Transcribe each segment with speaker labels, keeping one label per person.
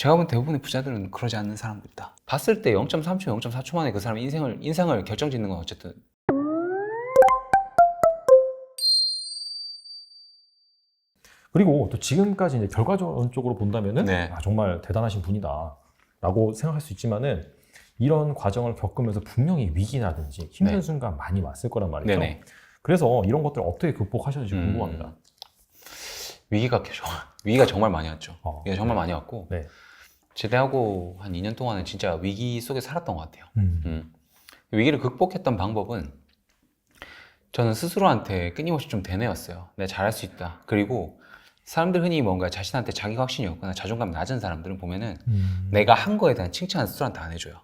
Speaker 1: 제가 본 대부분의 부자들은 그러지 않는 사람들이다. 봤을 때 0.3초, 0.4초 만에 그 사람 인생을 인생을 결정짓는 건 어쨌든
Speaker 2: 그리고 또 지금까지 이제 결과적으로 본다면은
Speaker 1: 네.
Speaker 2: 아, 정말 대단하신 분이다라고 생각할 수 있지만은 이런 과정을 겪으면서 분명히 위기라든지 힘든
Speaker 1: 네.
Speaker 2: 순간 많이 왔을 거란 말이죠.
Speaker 1: 네네.
Speaker 2: 그래서 이런 것들 을 어떻게 극복하셨는지
Speaker 1: 음.
Speaker 2: 궁금합니다.
Speaker 1: 위기가 겨- 위기가 정말 많이 왔죠.
Speaker 2: 어.
Speaker 1: 위기가 정말 많이 왔고
Speaker 2: 네.
Speaker 1: 제대하고 한 2년 동안은 진짜 위기 속에 살았던 것 같아요.
Speaker 2: 음.
Speaker 1: 음. 위기를 극복했던 방법은 저는 스스로한테 끊임없이 좀 되뇌었어요. 내가 잘할 수 있다. 그리고 사람들 흔히 뭔가 자신한테 자기 확신이 없거나 자존감 낮은 사람들은 보면은
Speaker 2: 음.
Speaker 1: 내가 한 거에 대한 칭찬을 스스로한테 안 해줘요.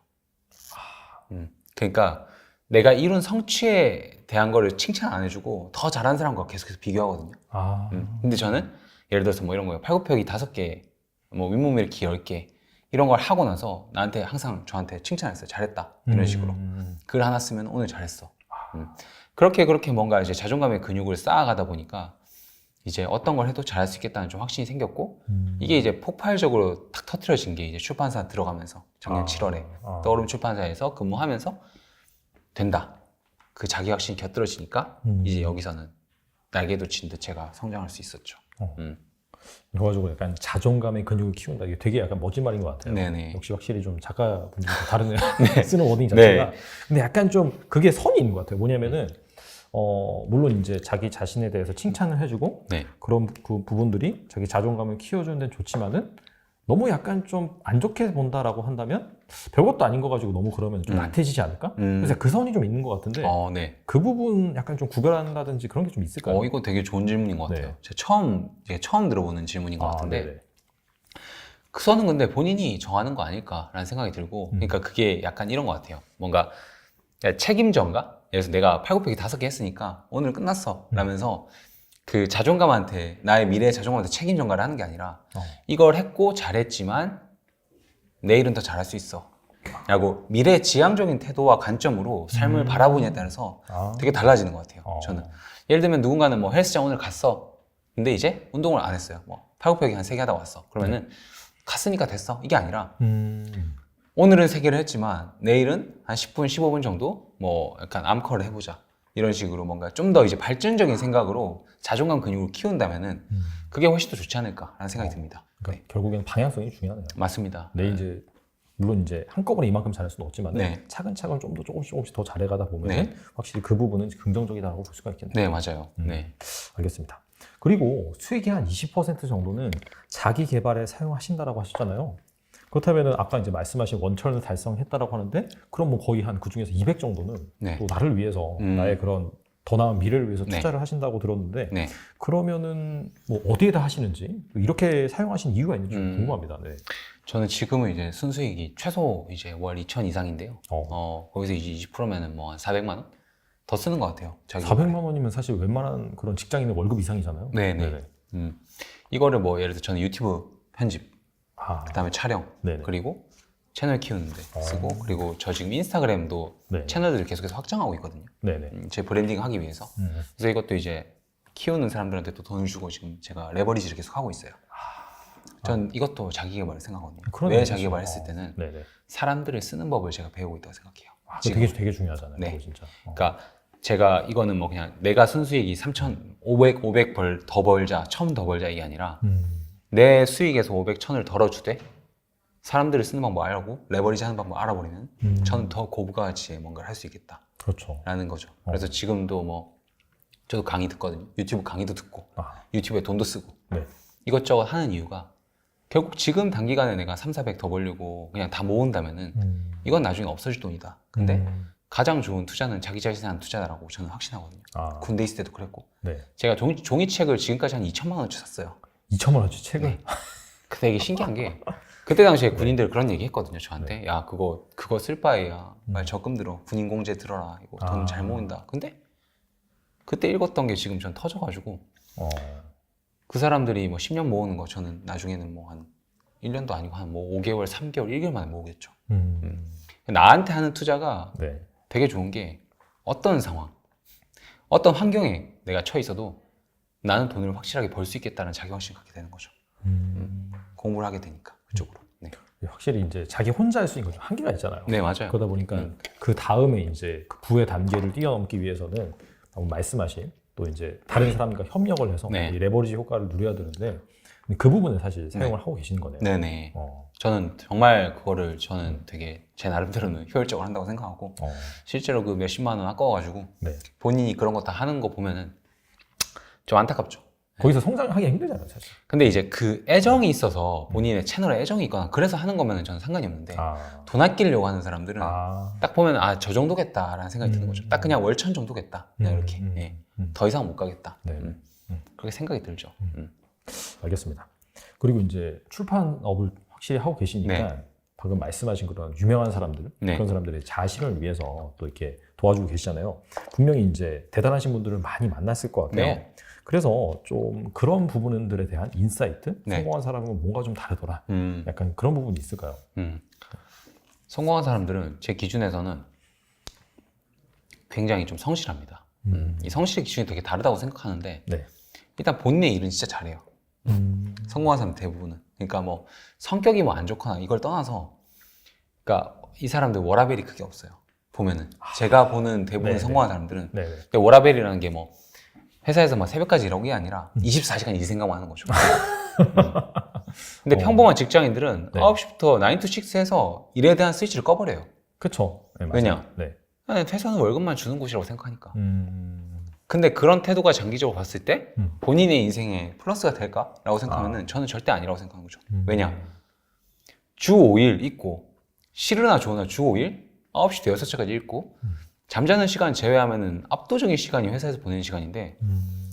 Speaker 1: 음. 그러니까 내가 이룬 성취에 대한 거를 칭찬 안 해주고 더 잘하는 사람과 계속해서 비교하거든요.
Speaker 2: 아.
Speaker 1: 음. 근데 저는 예를 들어서 뭐 이런 거예요. 팔굽혀펴기 다섯 개, 뭐 윗몸 일으키 열 개, 이런 걸 하고 나서 나한테 항상 저한테 칭찬했어요. 잘했다. 이런 식으로.
Speaker 2: 음.
Speaker 1: 글 하나 쓰면 오늘 잘했어. 음. 그렇게 그렇게 뭔가 이제 자존감의 근육을 쌓아가다 보니까 이제 어떤 걸 해도 잘할 수 있겠다는 좀 확신이 생겼고
Speaker 2: 음.
Speaker 1: 이게 이제 폭발적으로 탁 터트려진 게 이제 출판사 들어가면서 작년
Speaker 2: 아.
Speaker 1: 7월에
Speaker 2: 아.
Speaker 1: 떠오름 출판사에서 근무하면서 된다. 그 자기 확신이 곁들어지니까
Speaker 2: 음.
Speaker 1: 이제 여기서는 날개도 친 듯 제가 성장할 수 있었죠.
Speaker 2: 어.
Speaker 1: 음.
Speaker 2: 그래가지고 약간 자존감의 근육을 키운다. 이게 되게 약간 멋진 말인 것 같아요.
Speaker 1: 네네.
Speaker 2: 역시 확실히 좀 작가분들과 다르네요. 쓰는 워딩 자체가.
Speaker 1: 네.
Speaker 2: 근데 약간 좀 그게 선이 있는 것 같아요. 뭐냐면은 어 물론 이제 자기 자신에 대해서 칭찬을 해주고
Speaker 1: 네.
Speaker 2: 그런 그 부분들이 자기 자존감을 키워주는 데는 좋지만은 너무 약간 좀 안 좋게 본다라고 한다면 별것도 아닌 거 가지고 너무 그러면 좀
Speaker 1: 음.
Speaker 2: 나태해지지 않을까?
Speaker 1: 음.
Speaker 2: 그래서 그 선이 좀 있는 것 같은데
Speaker 1: 어, 네.
Speaker 2: 그 부분 약간 좀 구별한다든지 그런 게 좀 있을까요?
Speaker 1: 어, 이거 되게 좋은 질문인 것 같아요.
Speaker 2: 네.
Speaker 1: 제가 처음, 제가 처음 들어보는 질문인 것
Speaker 2: 아,
Speaker 1: 같은데,
Speaker 2: 네네.
Speaker 1: 그 선은 근데 본인이 정하는 거 아닐까라는 생각이 들고,
Speaker 2: 음.
Speaker 1: 그러니까 그게 약간 이런 것 같아요. 뭔가 야, 책임전가? 그래서 내가 팔굽혀펴기 다섯 개 했으니까 오늘 끝났어.
Speaker 2: 음.
Speaker 1: 라면서 그 자존감한테, 나의 미래의 자존감한테 책임 전가를 하는 게 아니라,
Speaker 2: 어.
Speaker 1: 이걸 했고 잘했지만 내일은 더 잘할 수 있어. 라고 미래 지향적인 태도와 관점으로 삶을
Speaker 2: 음.
Speaker 1: 바라보냐에 따라서
Speaker 2: 아.
Speaker 1: 되게 달라지는 것 같아요.
Speaker 2: 어.
Speaker 1: 저는. 예를 들면 누군가는 뭐 헬스장 오늘 갔어. 근데 이제 운동을 안 했어요. 뭐 팔굽혀펴기 한 세 개 하다 왔어. 그러면은 갔으니까 됐어. 이게 아니라
Speaker 2: 음.
Speaker 1: 오늘은 세 개를 했지만 내일은 한 10분, 15분 정도 뭐 약간 암컬을 해보자. 이런 식으로 뭔가 좀 더 이제 발전적인 생각으로 자존감 근육을 키운다면은
Speaker 2: 음.
Speaker 1: 그게 훨씬 더 좋지 않을까라는 생각이
Speaker 2: 어.
Speaker 1: 듭니다.
Speaker 2: 그러니까 결국엔 방향성이 중요하네요.
Speaker 1: 맞습니다.
Speaker 2: 내 이제 물론 이제 한꺼번에 이만큼 잘할 수는 없지만
Speaker 1: 네.
Speaker 2: 차근차근 좀 더 조금씩 조금씩 더 잘해가다 보면
Speaker 1: 네.
Speaker 2: 확실히 그 부분은 긍정적이다고 볼 수가 있겠네요.
Speaker 1: 네, 맞아요.
Speaker 2: 음.
Speaker 1: 네.
Speaker 2: 알겠습니다. 그리고 수익의 한 20% 정도는 자기 개발에 사용하신다라고 하셨잖아요. 그렇다면 아까 이제 말씀하신 원천을 달성했다라고 하는데 그럼 뭐 거의 한 그 중에서 200 정도는
Speaker 1: 네.
Speaker 2: 또 나를 위해서
Speaker 1: 음.
Speaker 2: 나의 그런 더 나은 미래를 위해서
Speaker 1: 네.
Speaker 2: 투자를 하신다고 들었는데
Speaker 1: 네.
Speaker 2: 그러면은 뭐 어디에다 하시는지 이렇게 사용하신 이유가 있는지 좀
Speaker 1: 음.
Speaker 2: 궁금합니다. 네.
Speaker 1: 저는 지금은 이제 순수익이 최소 이제 월 2천 이상인데요.
Speaker 2: 어.
Speaker 1: 어, 거기서 이제 20%면은 뭐 한 400만 원? 더 쓰는 것 같아요. 자기
Speaker 2: 400만 원이면 사실 웬만한 그런 직장인의 월급 이상이잖아요.
Speaker 1: 네네.
Speaker 2: 네네.
Speaker 1: 음. 이거를 뭐 예를 들어 저는 유튜브 편집,
Speaker 2: 아,
Speaker 1: 그다음에 촬영,
Speaker 2: 네네.
Speaker 1: 그리고 채널 키우는데
Speaker 2: 어.
Speaker 1: 쓰고 그리고 저 지금 인스타그램도
Speaker 2: 네.
Speaker 1: 채널들을 계속해서 확장하고 있거든요.
Speaker 2: 네네.
Speaker 1: 음, 제 브랜딩 하기 위해서.
Speaker 2: 음.
Speaker 1: 그래서 이것도 이제 키우는 사람들한테 또 돈을 주고 지금 제가 레버리지를 계속 하고 있어요. 전 이것도 자기 개발을 생각하거든요.
Speaker 2: 아.
Speaker 1: 왜 자기
Speaker 2: 사실.
Speaker 1: 개발 했을
Speaker 2: 어.
Speaker 1: 때는
Speaker 2: 네네.
Speaker 1: 사람들을 쓰는 법을 제가 배우고 있다고 생각해요.
Speaker 2: 아,
Speaker 1: 지금.
Speaker 2: 되게 되게 중요하잖아요.
Speaker 1: 네.
Speaker 2: 진짜. 어.
Speaker 1: 그러니까 제가 이거는 뭐 그냥 내가 순수익이 3천, 500, 500 벌 더 벌자, 1000더 벌자 이게 아니라
Speaker 2: 음.
Speaker 1: 내 수익에서 500, 1000을 덜어주되 사람들을 쓰는 방법 알고 레버리지 하는 방법 알아버리면
Speaker 2: 음.
Speaker 1: 저는 더 고부가치의 뭔가를 할 수 있겠다라는
Speaker 2: 그렇죠.
Speaker 1: 거죠.
Speaker 2: 어.
Speaker 1: 그래서 지금도 뭐 저도 강의 듣거든요. 유튜브 강의도 듣고
Speaker 2: 아,
Speaker 1: 유튜브에 돈도 쓰고
Speaker 2: 네.
Speaker 1: 이것저것 하는 이유가 결국 지금 단기간에 내가 3, 400 더 벌려고 그냥 다 모은다면은
Speaker 2: 음.
Speaker 1: 이건 나중에 없어질 돈이다. 근데
Speaker 2: 음.
Speaker 1: 가장 좋은 투자는 자기 자신에 대한 투자다라고 저는 확신하거든요.
Speaker 2: 아,
Speaker 1: 군대 있을 때도 그랬고
Speaker 2: 네.
Speaker 1: 제가 종이, 종이책을 지금까지 한 2천만 원어치 샀어요.
Speaker 2: 2천만 원치 책을.
Speaker 1: 네. 근데 이게 신기한 게 그때 당시에 군인들 그런 얘기 했거든요 저한테 야 그거 그거 쓸 바에야 빨리 적금 들어 군인 공제 들어라 이거 돈
Speaker 2: 아.
Speaker 1: 잘 모은다 근데 그때 읽었던 게 지금 전 터져가지고
Speaker 2: 어.
Speaker 1: 그 사람들이 뭐 10년 모으는 거 저는 나중에는 뭐 한 1년도 아니고 한 뭐 5개월 3개월 1개월 만에 모으겠죠
Speaker 2: 음.
Speaker 1: 나한테 하는 투자가
Speaker 2: 네.
Speaker 1: 되게 좋은 게 어떤 상황 어떤 환경에 내가 처해 있어도 나는 돈을 확실하게 벌 수 있겠다는 자기 확신을 갖게 되는 거죠
Speaker 2: 음.
Speaker 1: 공부를 하게 되니까 그쪽으로 네.
Speaker 2: 확실히 이제 자기 혼자 할 수 있는 건좀 한계가 있잖아요.
Speaker 1: 네, 맞아요.
Speaker 2: 그러다 보니까
Speaker 1: 음.
Speaker 2: 그 다음에 이제 그 부의 단계를 뛰어넘기 위해서는 방금 말씀하신 또 이제 다른 사람들과 협력을 해서
Speaker 1: 네.
Speaker 2: 이 레버리지 효과를 누려야 되는데 그 부분에 사실 사용을 하고 계시는 거네요.
Speaker 1: 네네.
Speaker 2: 어,
Speaker 1: 저는 정말 그거를 저는 되게 제 나름대로는 효율적으로 한다고 생각하고
Speaker 2: 어,
Speaker 1: 실제로 그 몇십만 원 아까워가지고
Speaker 2: 네.
Speaker 1: 본인이 그런 거 다 하는 거 보면은 좀 안타깝죠.
Speaker 2: 거기서 성장하기 힘들잖아요, 사실.
Speaker 1: 근데 이제 그 애정이 있어서 본인의 채널에 애정이 있거나 그래서 하는 거면 저는 상관이 없는데
Speaker 2: 아,
Speaker 1: 돈 아끼려고 하는 사람들은
Speaker 2: 아,
Speaker 1: 딱 보면 아 저 정도겠다라는 생각이 드는
Speaker 2: 음.
Speaker 1: 거죠. 딱 그냥 월천 정도겠다. 그냥
Speaker 2: 음,
Speaker 1: 이렇게
Speaker 2: 음,
Speaker 1: 예.
Speaker 2: 음.
Speaker 1: 더 이상 못 가겠다.
Speaker 2: 네.
Speaker 1: 음.
Speaker 2: 음.
Speaker 1: 그렇게 생각이 들죠. 음.
Speaker 2: 알겠습니다. 그리고 이제 출판업을 확실히 하고 계시니까
Speaker 1: 네.
Speaker 2: 방금 말씀하신 그런 유명한 사람들
Speaker 1: 네.
Speaker 2: 그런 사람들의 자신을 위해서 또 이렇게 도와주고 계시잖아요. 분명히 이제 대단하신 분들을 많이 만났을 것 같아요.
Speaker 1: 네.
Speaker 2: 그래서 좀 그런 부분들에 대한 인사이트,
Speaker 1: 네.
Speaker 2: 성공한 사람은 뭔가 좀 다르더라.
Speaker 1: 음.
Speaker 2: 약간 그런 부분이 있을까요?
Speaker 1: 음. 성공한 사람들은 제 기준에서는 굉장히 좀 성실합니다.
Speaker 2: 음.
Speaker 1: 이 성실의 기준이 되게 다르다고 생각하는데
Speaker 2: 네.
Speaker 1: 일단 본인의 일은 진짜 잘해요.
Speaker 2: 음.
Speaker 1: 성공한 사람 대부분은. 그러니까 뭐 성격이 뭐 안 좋거나 이걸 떠나서 그러니까 이 사람들 워라벨이 크게 없어요. 보면은 제가 보는 대부분
Speaker 2: 네네.
Speaker 1: 성공한 사람들은
Speaker 2: 네. 네.
Speaker 1: 근데 워라벨이라는 게뭐 회사에서 막 새벽까지 일하고 게 아니라 24시간 일 생각만 하는 거죠. 근데
Speaker 2: 어.
Speaker 1: 평범한 직장인들은
Speaker 2: 네.
Speaker 1: 9시부터 9 to 6에서 일에 대한 스위치를 꺼버려요.
Speaker 2: 그쵸. 네, 맞아요.
Speaker 1: 왜냐?
Speaker 2: 네.
Speaker 1: 아니, 회사는 월급만 주는 곳이라고 생각하니까.
Speaker 2: 음.
Speaker 1: 근데 그런 태도가 장기적으로 봤을 때
Speaker 2: 음.
Speaker 1: 본인의 인생에 플러스가 될까라고 생각하면 저는 절대 아니라고 생각하는 거죠.
Speaker 2: 음.
Speaker 1: 왜냐? 주 5일 있고 싫으나 좋으나 주 5일 9시 대 6시까지 있고
Speaker 2: 음.
Speaker 1: 잠자는 시간 제외하면은 압도적인 시간이 회사에서 보내는 시간인데
Speaker 2: 음.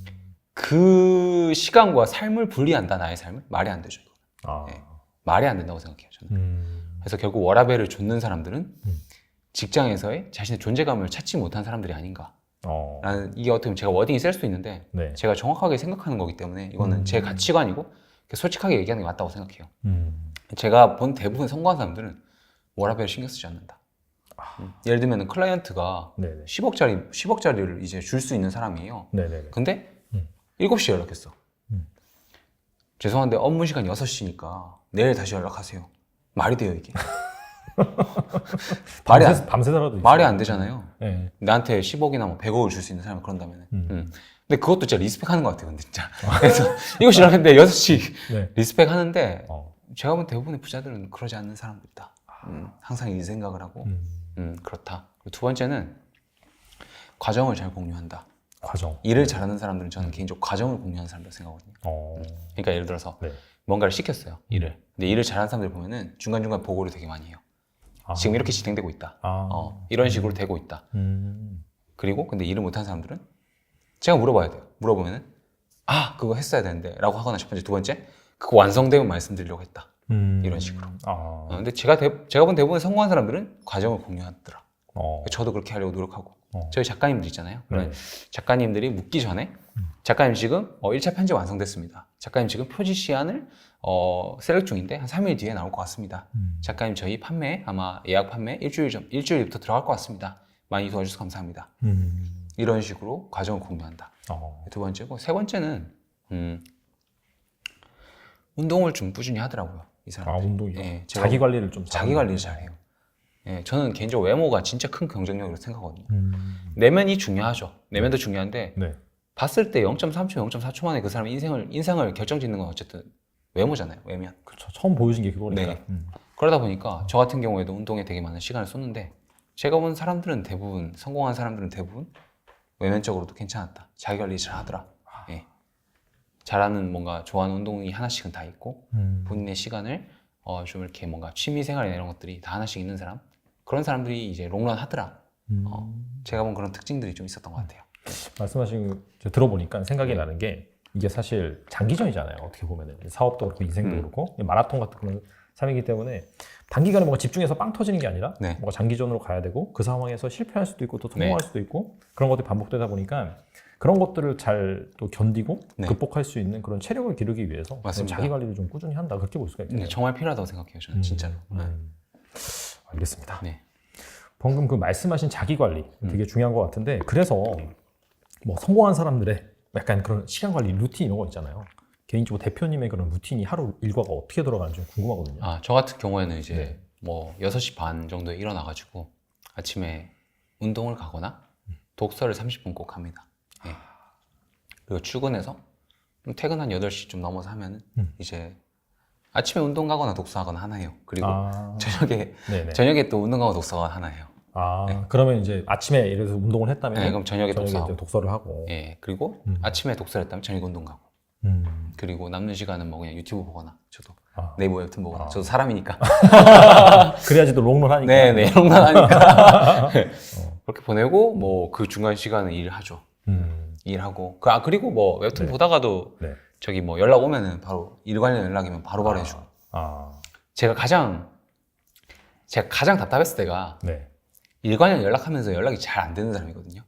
Speaker 1: 그 시간과 삶을 분리한다 나의 삶을 말이 안 되죠.
Speaker 2: 아.
Speaker 1: 네. 말이 안 된다고 생각해요. 저는.
Speaker 2: 음.
Speaker 1: 그래서 결국 워라벨을 줬는 사람들은
Speaker 2: 음.
Speaker 1: 직장에서의 자신의 존재감을 찾지 못한 사람들이 아닌가.
Speaker 2: 어.
Speaker 1: 라는 이게 어떻게 보면 제가 워딩이 셀 수도 있는데
Speaker 2: 네.
Speaker 1: 제가 정확하게 생각하는 거기 때문에 이거는
Speaker 2: 음.
Speaker 1: 제 가치관이고 솔직하게 얘기하는 게 맞다고 생각해요.
Speaker 2: 음.
Speaker 1: 제가 본 대부분 성공한 사람들은 워라벨을 신경 쓰지 않는다.
Speaker 2: 아.
Speaker 1: 음. 예를 들면 클라이언트가
Speaker 2: 네네.
Speaker 1: 10억짜리 10억짜리를 이제 줄 수 있는 사람이에요.
Speaker 2: 네네네.
Speaker 1: 근데
Speaker 2: 음.
Speaker 1: 7시에 연락했어.
Speaker 2: 음.
Speaker 1: 죄송한데 업무 시간 6시니까 내일 다시 연락하세요. 말이 돼요, 이게. 말이 안,
Speaker 2: 밤새더라도
Speaker 1: 말이. 안 되잖아요.
Speaker 2: 네.
Speaker 1: 나한테 10억이나 뭐 100억을 줄 수 있는 사람이 그런다면.
Speaker 2: 음.
Speaker 1: 음. 근데 그것도 진짜 리스펙 하는 것 같아요, 근데 진짜. 그래서 이거 싫어하는데 6시
Speaker 2: 네.
Speaker 1: 리스펙 하는데
Speaker 2: 어.
Speaker 1: 제가 본 대부분의 부자들은 그러지 않는 사람들이다. 음, 항상 이 생각을 하고,
Speaker 2: 음.
Speaker 1: 음, 그렇다. 두 번째는 과정을 잘 공유한다.
Speaker 2: 과정.
Speaker 1: 일을 잘하는 사람들은 저는 개인적으로 과정을 공유하는 사람이라고 생각하거든요.
Speaker 2: 어.
Speaker 1: 그러니까 예를 들어서
Speaker 2: 네.
Speaker 1: 뭔가를 시켰어요, 일을. 근데 일을 잘하는 사람들 보면은 중간중간 보고를 되게 많이 해요.
Speaker 2: 아.
Speaker 1: 지금 이렇게 진행되고 있다.
Speaker 2: 아.
Speaker 1: 어, 이런 식으로 되고 있다.
Speaker 2: 음.
Speaker 1: 그리고 근데 일을 못하는 사람들은 제가 물어봐야 돼요. 물어보면은 아 그거 했어야 되는데 라고 하거나 첫 번째 두 번째 그거 완성되면 말씀드리려고 했다.
Speaker 2: 음.
Speaker 1: 이런 식으로.
Speaker 2: 아.
Speaker 1: 어, 근데 제가 대- 제가 본 대부분 성공한 사람들은 과정을 공유하더라.
Speaker 2: 어.
Speaker 1: 저도 그렇게 하려고 노력하고
Speaker 2: 어.
Speaker 1: 저희 작가님들 있잖아요.
Speaker 2: 네.
Speaker 1: 작가님들이 묻기 전에 작가님 지금 어, 1차 편집 완성됐습니다. 작가님 지금 표지 시안을 어, 셀렉 중인데 한 3일 뒤에 나올 것 같습니다.
Speaker 2: 음.
Speaker 1: 작가님 저희 판매 아마 예약 판매 일주일 전 일주일부터 들어갈 것 같습니다. 많이 도와주셔서 감사합니다.
Speaker 2: 음.
Speaker 1: 이런 식으로 과정을 공유한다.
Speaker 2: 어.
Speaker 1: 두 번째고 세 번째는 음, 운동을 좀 꾸준히 하더라고요. 이 사람.
Speaker 2: 아, 운동이요.
Speaker 1: 예, 제가
Speaker 2: 자기 관리를 좀
Speaker 1: 자기 관리를 잘해요. 예, 저는 개인적으로 외모가 진짜 큰 경쟁력이라고 생각하거든요.
Speaker 2: 음.
Speaker 1: 내면이 중요하죠. 내면도 중요한데
Speaker 2: 네.
Speaker 1: 봤을 때 0.3초, 0.4초 만에 그 사람 인생을 인상을 결정짓는 건 어쨌든 외모잖아요. 외면.
Speaker 2: 그렇죠. 처음 보여진 게 그거니까.
Speaker 1: 네.
Speaker 2: 음.
Speaker 1: 그러다 보니까 저 같은 경우에도 운동에 되게 많은 시간을 쏟는데 제가 본 사람들은 대부분 성공한 사람들은 대부분 외면적으로도 괜찮았다. 자기 관리 잘 하더라. 예. 잘하는 뭔가 좋아하는 운동이 하나씩은 다 있고
Speaker 2: 음.
Speaker 1: 본인의 시간을 어, 좀 이렇게 뭔가 취미 생활이나 이런 것들이 다 하나씩 있는 사람 그런 사람들이 이제 롱런 하더라.
Speaker 2: 음.
Speaker 1: 어. 제가 본 그런 특징들이 좀 있었던 것 같아요.
Speaker 2: 말씀하신 거 들어보니까 생각이 나는 게 이게 사실 장기전이잖아요. 어떻게 보면은 사업도 그렇고 인생도
Speaker 1: 음.
Speaker 2: 그렇고 마라톤 같은 그런 삶이기 때문에 단기간에 뭔가 집중해서 빵 터지는 게 아니라
Speaker 1: 네.
Speaker 2: 뭔가 장기전으로 가야 되고 그 상황에서 실패할 수도 있고 또 성공할
Speaker 1: 네.
Speaker 2: 수도 있고 그런 것들이 반복되다 보니까 그런 것들을 잘 또 견디고
Speaker 1: 네.
Speaker 2: 극복할 수 있는 그런 체력을 기르기 위해서
Speaker 1: 맞습니다.
Speaker 2: 자기 관리를 좀 꾸준히 한다 그렇게 볼 수가 있겠네요.
Speaker 1: 네, 정말 필요하다고 생각해요. 저는 진짜로.
Speaker 2: 음, 음. 알겠습니다.
Speaker 1: 네.
Speaker 2: 방금 그 말씀하신 자기 관리
Speaker 1: 음.
Speaker 2: 되게 중요한 것 같은데 그래서 뭐 성공한 사람들의 약간 그런 시간 관리 루틴 이런 거 있잖아요. 개인적으로 대표님의 그런 루틴이 하루 일과가 어떻게 돌아가는지 좀 궁금하거든요.
Speaker 1: 아, 저 같은 경우에는 이제
Speaker 2: 네.
Speaker 1: 뭐 6시 반 정도에 일어나가지고 아침에 운동을 가거나 독서를 30분 꼭 합니다. 예. 그리고 출근해서 좀 퇴근 한 8시 좀 넘어서 하면은
Speaker 2: 음.
Speaker 1: 이제 아침에 운동 가거나 독서하거나 하나 해요. 그리고
Speaker 2: 아,
Speaker 1: 저녁에
Speaker 2: 네네.
Speaker 1: 저녁에 또 운동 가고 독서가 하나 해요.
Speaker 2: 아, 그러면 이제 아침에 예를 들어서 운동을 했다면
Speaker 1: 네, 그럼 저녁에
Speaker 2: 저녁에. 이제 독서 를 하고.
Speaker 1: 예. 그리고
Speaker 2: 음.
Speaker 1: 아침에 독서를 했다면 저녁에 운동 가고.
Speaker 2: 음.
Speaker 1: 그리고 남는 시간은 뭐 그냥 유튜브 보거나 저도
Speaker 2: 아.
Speaker 1: 네이버 웹툰 보거나
Speaker 2: 아.
Speaker 1: 저도 사람이니까
Speaker 2: 그래야지 또 롱런 하니까.
Speaker 1: 네네 거 하니까
Speaker 2: 어.
Speaker 1: 그렇게 보내고 뭐 그 중간 시간은 일하죠
Speaker 2: 음.
Speaker 1: 일하고 그, 아 그리고 뭐 웹툰
Speaker 2: 네.
Speaker 1: 보다가도
Speaker 2: 네.
Speaker 1: 저기 뭐 연락 오면은 바로 일 관련 연락이면 바로바로 해주고
Speaker 2: 아,
Speaker 1: 제가 가장 제가 가장 답답했을 때가
Speaker 2: 네.
Speaker 1: 일 관련 연락하면서 연락이 잘 안 되는 사람이거든요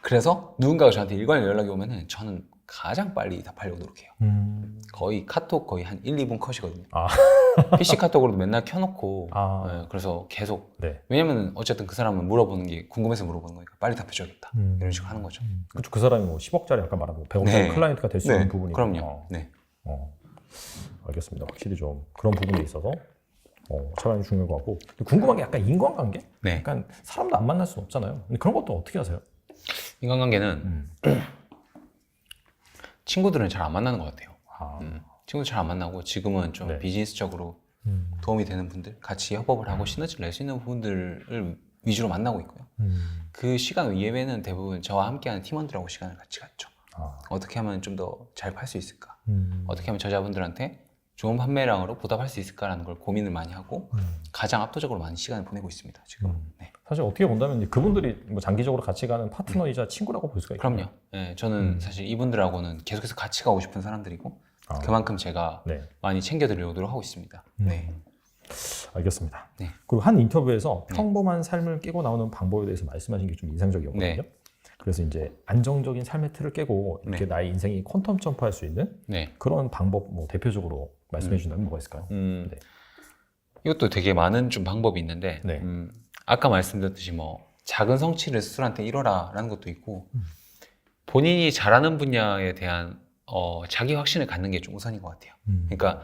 Speaker 1: 그래서 누군가가 저한테 일 관련 연락이 오면은 저는 가장 빨리 답하려고 노력해요
Speaker 2: 음.
Speaker 1: 거의 카톡 거의 한 1, 2분 컷이거든요
Speaker 2: 아.
Speaker 1: PC 카톡으로도 맨날 켜놓고
Speaker 2: 아.
Speaker 1: 네, 그래서 계속
Speaker 2: 네.
Speaker 1: 왜냐면 어쨌든 그 사람은 물어보는 게 궁금해서 물어보는 거니까 빨리 답해줘야겠다
Speaker 2: 음.
Speaker 1: 이런 식으로 하는 거죠
Speaker 2: 그쵸, 그 사람이 뭐 10억짜리 아까 말한 거 100억짜리
Speaker 1: 네.
Speaker 2: 클라이언트가 될 수 있는 부분이
Speaker 1: 그럼요
Speaker 2: 어,
Speaker 1: 네.
Speaker 2: 어. 알겠습니다. 확실히 좀 그런 부분에 있어서 어, 차량이 중요한 것 같고 궁금한 게 약간 인간관계?
Speaker 1: 네.
Speaker 2: 약간 사람도 안 만날 수 없잖아요. 근데 그런 것도 어떻게 하세요?
Speaker 1: 인간관계는
Speaker 2: 음.
Speaker 1: 친구들은 잘 안 만나는 것 같아요
Speaker 2: 아,
Speaker 1: 음, 친구들 잘 안 만나고 지금은 좀
Speaker 2: 네.
Speaker 1: 비즈니스적으로
Speaker 2: 음.
Speaker 1: 도움이 되는 분들 같이 협업을 하고 시너지를 낼 수 있는 부분들을 위주로 만나고 있고요
Speaker 2: 음.
Speaker 1: 그 시간 이외에는 대부분 저와 함께하는 팀원들하고 시간을 같이 갖죠
Speaker 2: 아,
Speaker 1: 어떻게 하면 좀 더 잘 팔 수 있을까
Speaker 2: 음.
Speaker 1: 어떻게 하면 저자분들한테 좋은 판매량으로 보답할 수 있을까라는 걸 고민을 많이 하고
Speaker 2: 음.
Speaker 1: 가장 압도적으로 많은 시간을 보내고 있습니다 지금
Speaker 2: 음.
Speaker 1: 네.
Speaker 2: 사실 어떻게 본다면 이제 그분들이 뭐 장기적으로 같이 가는 파트너이자 친구라고 볼 수가 있거든요.
Speaker 1: 그럼요 네, 저는
Speaker 2: 음.
Speaker 1: 사실 이분들하고는 계속해서 같이 가고 싶은 사람들이고
Speaker 2: 아,
Speaker 1: 그만큼 제가
Speaker 2: 네.
Speaker 1: 많이 챙겨드리려고 노력하고 있습니다
Speaker 2: 음.
Speaker 1: 네.
Speaker 2: 알겠습니다.
Speaker 1: 네.
Speaker 2: 그리고 한 인터뷰에서
Speaker 1: 네.
Speaker 2: 평범한 삶을 깨고 나오는 방법에 대해서 말씀하신 게 좀 인상적이었거든요.
Speaker 1: 네.
Speaker 2: 그래서 이제 안정적인 삶의 틀을 깨고 이렇게
Speaker 1: 네.
Speaker 2: 나의 인생이 퀀텀 점프할 수 있는
Speaker 1: 네.
Speaker 2: 그런 방법 뭐 대표적으로 말씀해 주신다면 뭐가 있을까요?
Speaker 1: 음,
Speaker 2: 네.
Speaker 1: 이것도 되게 많은 좀 방법이 있는데
Speaker 2: 네.
Speaker 1: 음, 아까 말씀드렸듯이 뭐 작은 성취를 스스로한테 이뤄라라는 것도 있고
Speaker 2: 음. 본인이
Speaker 1: 잘하는 분야에 대한 어, 자기 확신을 갖는 게 좀 우선인 것 같아요.
Speaker 2: 음.
Speaker 1: 그러니까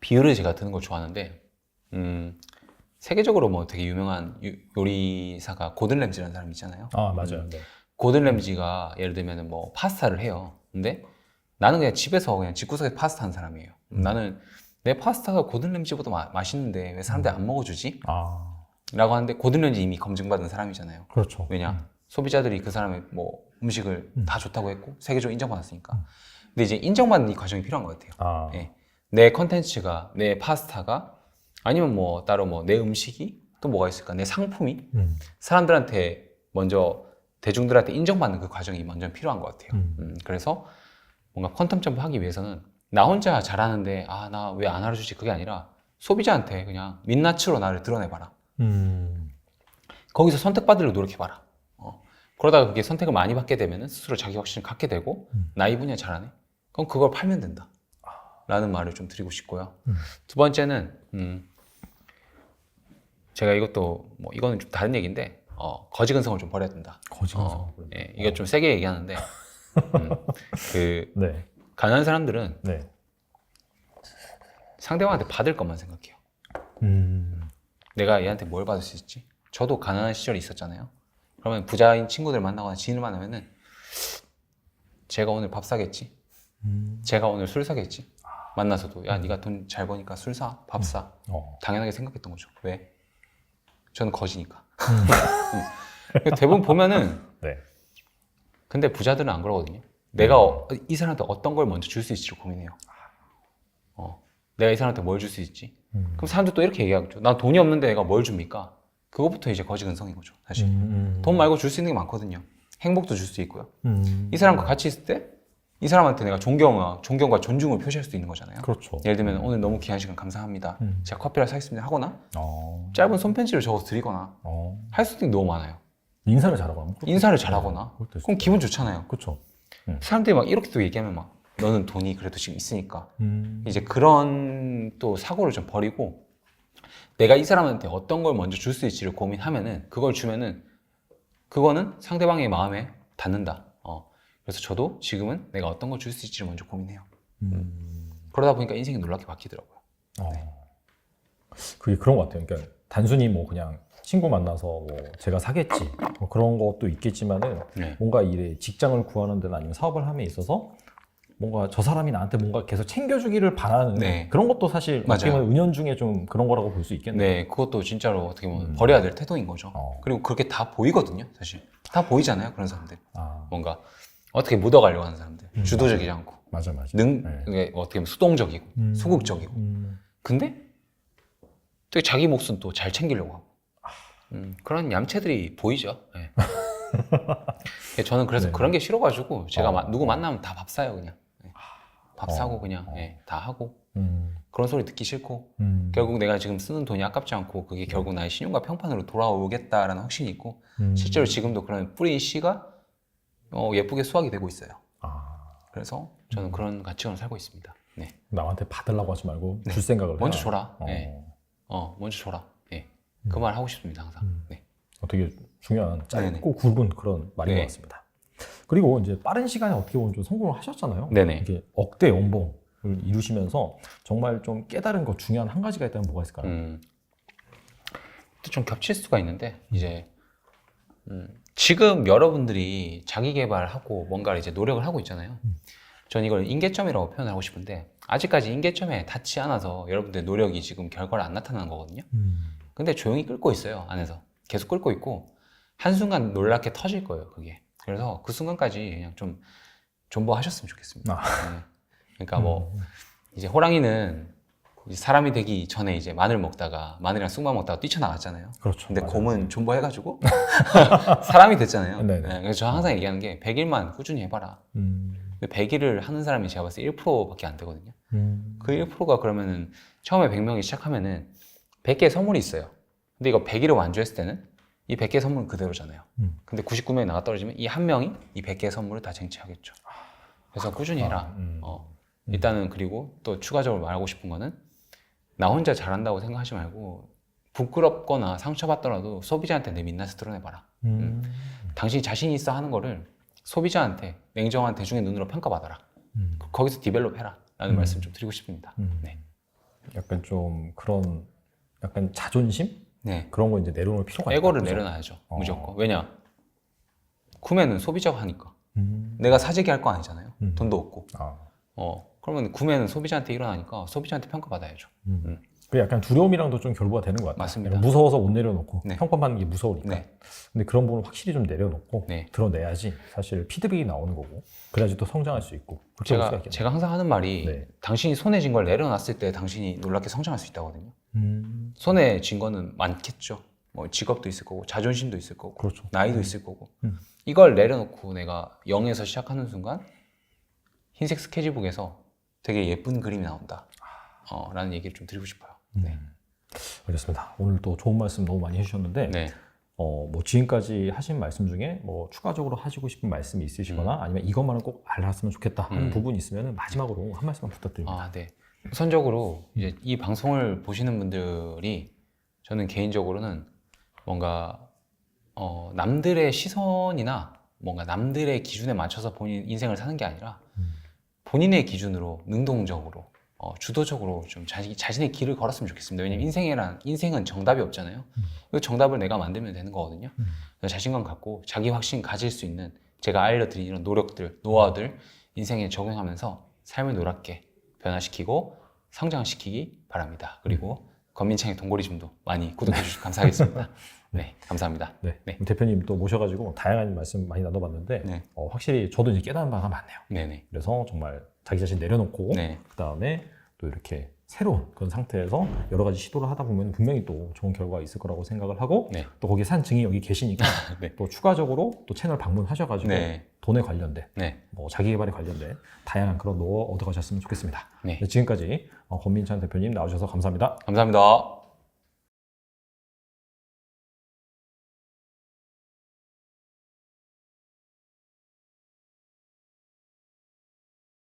Speaker 1: 비유를 제가 드는 걸 좋아하는데 음, 세계적으로 뭐 되게 유명한 유- 요리사가 고든 램지라는 사람이 있잖아요.
Speaker 2: 아 맞아요.
Speaker 1: 음.
Speaker 2: 네.
Speaker 1: 고든 램지가 예를 들면 뭐 파스타를 해요. 근데 나는 그냥 집에서 그냥 집구석에 파스타 하는 사람이에요.
Speaker 2: 음.
Speaker 1: 나는 내 파스타가 고든 램지보다 마- 맛있는데 왜 사람들이 안 먹어주지?
Speaker 2: 아
Speaker 1: 라고 하는데 고든 램지 이미 검증받은 사람이잖아요.
Speaker 2: 그렇죠.
Speaker 1: 왜냐?
Speaker 2: 음.
Speaker 1: 소비자들이 그 사람의 뭐 음식을
Speaker 2: 음.
Speaker 1: 다 좋다고 했고 세계적으로 인정받았으니까.
Speaker 2: 음.
Speaker 1: 근데 이제 인정받는 이 과정이 필요한 것 같아요.
Speaker 2: 아
Speaker 1: 예. 내 컨텐츠가 내 파스타가 아니면 뭐 따로 뭐 내 음식이 또 뭐가 있을까? 내 상품이
Speaker 2: 음.
Speaker 1: 사람들한테 먼저 대중들한테 인정받는 그 과정이 먼저 필요한 것 같아요.
Speaker 2: 음.
Speaker 1: 음, 그래서 뭔가 퀀텀 점프 하기 위해서는 나 혼자 잘하는데 아 나 왜 안 알아주지 그게 아니라 소비자한테 그냥 민낯으로 나를 드러내봐라.
Speaker 2: 음.
Speaker 1: 거기서 선택받으려고 노력해봐라. 어. 그러다가 그게 선택을 많이 받게 되면 스스로 자기 확신을 갖게 되고
Speaker 2: 음.
Speaker 1: 나이 분야 잘하네. 그럼 그걸 팔면 된다. 라는 말을 좀 드리고 싶고요.
Speaker 2: 음.
Speaker 1: 두 번째는 음, 제가 이것도 뭐 이거는 좀 다른 얘기인데 어, 거지 근성을 좀 버려야 된다.
Speaker 2: 거짓말.
Speaker 1: 어, 예, 이거 좀 세게 얘기하는데 음, 그
Speaker 2: 네.
Speaker 1: 가난한 사람들은
Speaker 2: 네.
Speaker 1: 상대방한테 받을 것만 생각해요.
Speaker 2: 음.
Speaker 1: 내가 얘한테 뭘 받을 수 있지? 저도 가난한 시절이 있었잖아요. 그러면 부자인 친구들 만나거나 지인을 만나면은 제가 오늘 밥 사겠지.
Speaker 2: 음.
Speaker 1: 제가 오늘 술 사겠지. 만나서도 야 네가 돈 잘 버니까 술 사, 밥 사.
Speaker 2: 어.
Speaker 1: 당연하게 생각했던 거죠. 왜? 저는 거지니까. 음. 대부분 보면은
Speaker 2: 네.
Speaker 1: 근데 부자들은 안 그러거든요. 내가 어- 이 사람한테 어떤 걸 먼저 줄 수 있을지 고민해요. 어, 내가 이 사람한테 뭘 줄 수 있지?
Speaker 2: 음.
Speaker 1: 그럼 사람들 또 이렇게 얘기하겠죠. 난 돈이 없는데 내가 뭘 줍니까? 그거부터 이제 거지 근성인 거죠. 사실
Speaker 2: 음.
Speaker 1: 돈 말고 줄 수 있는 게 많거든요. 행복도 줄 수 있고요.
Speaker 2: 음.
Speaker 1: 이 사람과 같이 있을 때 이 사람한테 내가 존경과 존경과 존중을 표시할 수도 있는 거잖아요.
Speaker 2: 그렇죠.
Speaker 1: 예를 들면 오늘 너무 귀한 시간 감사합니다.
Speaker 2: 음.
Speaker 1: 제가 커피를 사겠습니다 하거나
Speaker 2: 어.
Speaker 1: 짧은 손편지를 적어서 드리거나
Speaker 2: 어.
Speaker 1: 할 수도 있는 게 너무 많아요.
Speaker 2: 인사를 하면 그렇죠.
Speaker 1: 인사를 잘하거나 그럼 기분 좋잖아요.
Speaker 2: 그렇죠.
Speaker 1: 사람들이 막 이렇게 또 얘기하면 막 너는 돈이 그래도 지금 있으니까
Speaker 2: 음.
Speaker 1: 이제 그런 또 사고를 좀 버리고 내가 이 사람한테 어떤 걸 먼저 줄 수 있지를 고민하면은 그걸 주면은 그거는 상대방의 마음에 닿는다. 어. 그래서 저도 지금은 내가 어떤 걸 줄 수 있지를 먼저 고민해요.
Speaker 2: 음.
Speaker 1: 그러다 보니까 인생이 놀랍게 바뀌더라고요.
Speaker 2: 어. 그게 그런 것 같아요. 그러니까 단순히 뭐 그냥 친구 만나서 뭐 제가 사겠지 뭐 그런 것도 있겠지만은
Speaker 1: 네.
Speaker 2: 뭔가 일에 직장을 구하는 데나 아니면 사업을 함에 있어서 뭔가 저 사람이 나한테 뭔가 계속 챙겨주기를 바라는
Speaker 1: 네.
Speaker 2: 그런 것도 사실 어떻게. 보면 은연 중에 좀 그런 거라고 볼 수 있겠네요.
Speaker 1: 네, 그것도 진짜로 어떻게 보면
Speaker 2: 음.
Speaker 1: 버려야 될 태도인 거죠.
Speaker 2: 어.
Speaker 1: 그리고 그렇게 다 보이거든요, 사실. 다 보이잖아요, 그런 사람들.
Speaker 2: 아
Speaker 1: 뭔가 어떻게 묻어가려고 하는 사람들.
Speaker 2: 음.
Speaker 1: 주도적이지 않고.
Speaker 2: 맞아 맞아.
Speaker 1: 능,
Speaker 2: 네.
Speaker 1: 이게 어떻게 보면 수동적이고,
Speaker 2: 음.
Speaker 1: 소극적이고.
Speaker 2: 음.
Speaker 1: 근데 되게 자기 몫은 또 잘 챙기려고 하고. 음, 그런 얌체들이 보이죠. 네. 예, 저는 그래서
Speaker 2: 네.
Speaker 1: 그런 게 싫어가지고 제가
Speaker 2: 어.
Speaker 1: 마- 누구 만나면 다 밥 사요, 그냥. 네. 밥
Speaker 2: 어.
Speaker 1: 사고 그냥
Speaker 2: 어.
Speaker 1: 예, 다 하고.
Speaker 2: 음.
Speaker 1: 그런 소리 듣기 싫고.
Speaker 2: 음.
Speaker 1: 결국 내가 지금 쓰는 돈이 아깝지 않고 그게 결국 나의 신용과 평판으로 돌아오겠다라는 확신이 있고
Speaker 2: 음.
Speaker 1: 실제로 지금도 그런 뿌린 씨가 어, 예쁘게 수확이 되고 있어요.
Speaker 2: 아,
Speaker 1: 그래서
Speaker 2: 음.
Speaker 1: 저는 그런 가치관을 살고 있습니다. 네.
Speaker 2: 남한테 받으려고 하지 말고 줄 생각을
Speaker 1: 먼저
Speaker 2: 해라.
Speaker 1: 줘라.
Speaker 2: 어.
Speaker 1: 네. 어, 먼저 줘라. 예. 그말 하고 싶습니다, 항상.
Speaker 2: 음.
Speaker 1: 네.
Speaker 2: 어, 되게 중요한 짧고
Speaker 1: 네네.
Speaker 2: 굵은 그런 말인
Speaker 1: 네.
Speaker 2: 것 같습니다. 그리고 이제 빠른 시간에 어떻게 보면 좀 성공을 하셨잖아요.
Speaker 1: 네네.
Speaker 2: 이게 억대 연봉을 이루시면서 정말 좀 깨달은 것 중요한 한 가지가 있다면 뭐가 있을까요?
Speaker 1: 음. 또좀 겹칠 수가 있는데 이제 음, 지금 여러분들이 자기 개발하고 뭔가를 이제 노력을 하고 있잖아요.
Speaker 2: 음.
Speaker 1: 전 이걸 인계점이라고 표현을 하고 싶은데 아직까지 인계점에 닿지 않아서 여러분들의 노력이 지금 결과를 안 나타나는 거거든요.
Speaker 2: 음.
Speaker 1: 근데 조용히 끓고 있어요 안에서 계속 끓고 있고 한 순간 놀랍게 터질 거예요 그게 그래서 그 순간까지 그냥 좀 존버하셨으면 좋겠습니다
Speaker 2: 아.
Speaker 1: 네. 그러니까 뭐
Speaker 2: 음.
Speaker 1: 이제 호랑이는 사람이 되기 전에 이제 마늘 먹다가 마늘이랑 쑥만 먹다가 뛰쳐나갔잖아요
Speaker 2: 그렇죠.
Speaker 1: 근데
Speaker 2: 맞아요.
Speaker 1: 곰은 존버해가지고 사람이 됐잖아요
Speaker 2: 네네.
Speaker 1: 네, 그래서 저 항상 얘기하는 게 100일만 꾸준히 해봐라
Speaker 2: 음.
Speaker 1: 근데 100일을 하는 사람이 제가 봤을 때 1%밖에 안 되거든요
Speaker 2: 음.
Speaker 1: 그 1%가 그러면은 처음에 100명이 시작하면은 100개의 선물이 있어요. 근데 이거 100일을 완주했을 때는 이 100개의 선물은 그대로잖아요.
Speaker 2: 음.
Speaker 1: 근데 99명이 나가 떨어지면 이 한 명이 이 100개의 선물을 다 쟁취하겠죠. 그래서 꾸준히 해라.
Speaker 2: 음.
Speaker 1: 어. 일단은 그리고 또 추가적으로 말하고 싶은 거는 나 혼자 잘한다고 생각하지 말고 부끄럽거나 상처받더라도 소비자한테 내 민낯을 드러내봐라.
Speaker 2: 음.
Speaker 1: 당신이 자신 있어 하는 거를 소비자한테 냉정한 대중의 눈으로 평가받아라.
Speaker 2: 음.
Speaker 1: 거기서 디벨롭 해라. 라는
Speaker 2: 음.
Speaker 1: 말씀 좀 드리고 싶습니다.
Speaker 2: 음.
Speaker 1: 네.
Speaker 2: 약간 좀 그런 약간 자존심
Speaker 1: 네.
Speaker 2: 그런 거 이제 내려놓을 필요가
Speaker 1: 에고를
Speaker 2: 있다, 그죠?
Speaker 1: 내려놔야죠.
Speaker 2: 어.
Speaker 1: 무조건. 왜냐? 구매는 소비자가 하니까.
Speaker 2: 음.
Speaker 1: 내가 사재기 할 거 아니잖아요.
Speaker 2: 음.
Speaker 1: 돈도 없고.
Speaker 2: 아.
Speaker 1: 어. 그러면 구매는 소비자한테 일어나니까 소비자한테 평가받아야죠.
Speaker 2: 음.
Speaker 1: 음.
Speaker 2: 그 약간 두려움이랑도 좀 결부가 되는 것 같아요.
Speaker 1: 맞습니다.
Speaker 2: 무서워서 못 내려놓고
Speaker 1: 네.
Speaker 2: 평판받는 게 무서우니까.
Speaker 1: 네.
Speaker 2: 근데 그런 부분 확실히 좀 내려놓고
Speaker 1: 네.
Speaker 2: 드러내야지 사실 피드백이 나오는 거고 그래야지 또 성장할 수 있고
Speaker 1: 제가. 제가 항상 하는 말이
Speaker 2: 네.
Speaker 1: 당신이 손에 쥔 걸 내려놨을 때 당신이 놀랍게 성장할 수 있다거든요.
Speaker 2: 음.
Speaker 1: 손에 쥔 거는 많겠죠. 뭐 직업도 있을 거고, 자존심도 있을 거고,
Speaker 2: 그렇죠.
Speaker 1: 나이도 있을 거고.
Speaker 2: 음.
Speaker 1: 이걸 내려놓고 내가 0에서 시작하는 순간 흰색 스케치북에서 되게 예쁜 그림이 나온다. 어, 라는 얘기를 좀 드리고 싶어요. 네.
Speaker 2: 음. 알겠습니다. 오늘 또 좋은 말씀 너무 많이 해주셨는데
Speaker 1: 네.
Speaker 2: 어, 뭐 지금까지 하신 말씀 중에 뭐 추가적으로 하시고 싶은 말씀이 있으시거나 아니면 이것만은 꼭 알았으면 좋겠다 하는
Speaker 1: 음.
Speaker 2: 부분이 있으면 마지막으로 한 말씀만 부탁드립니다.
Speaker 1: 아, 네. 우선적으로 이제 이 방송을 보시는 분들이 저는 개인적으로는 뭔가 어, 남들의 시선이나 뭔가 남들의 기준에 맞춰서 본인 인생을 사는 게 아니라
Speaker 2: 음.
Speaker 1: 본인의 기준으로 능동적으로 어, 주도적으로 좀 자신, 자신의 길을 걸었으면 좋겠습니다. 왜냐면 인생이란 인생은 정답이 없잖아요.
Speaker 2: 음.
Speaker 1: 그 정답을 내가 만들면 되는 거거든요.
Speaker 2: 음.
Speaker 1: 자신감 갖고 자기 확신 가질 수 있는 제가 알려드린 이런 노력들, 노하우들 인생에 적용하면서 삶을 노랗게 변화시키고 성장시키기 바랍니다. 그리고 건민창의 동고리즘도 많이 구독해 주시면 감사하겠습니다. 네, 감사합니다.
Speaker 2: 네.
Speaker 1: 네.
Speaker 2: 대표님 또 모셔가지고 다양한 말씀 많이 나눠봤는데
Speaker 1: 네,
Speaker 2: 어, 확실히 저도 이제 깨달은 바가 많네요.
Speaker 1: 네네,
Speaker 2: 그래서 정말 자기 자신 내려놓고
Speaker 1: 네,
Speaker 2: 그 다음에 또 이렇게 새로운 그런 상태에서 여러 가지 시도를 하다 보면 분명히 또 좋은 결과가 있을 거라고 생각을 하고
Speaker 1: 네,
Speaker 2: 또 거기 산 증이 여기 계시니까
Speaker 1: 네.
Speaker 2: 또 추가적으로 또 채널 방문하셔가지고
Speaker 1: 네,
Speaker 2: 돈에 관련된
Speaker 1: 네,
Speaker 2: 뭐 자기 개발에 관련된 다양한 그런 노하우 얻어가셨으면 좋겠습니다.
Speaker 1: 네.
Speaker 2: 네, 지금까지 어, 권민찬 대표님 나오셔서 감사합니다.
Speaker 1: 감사합니다.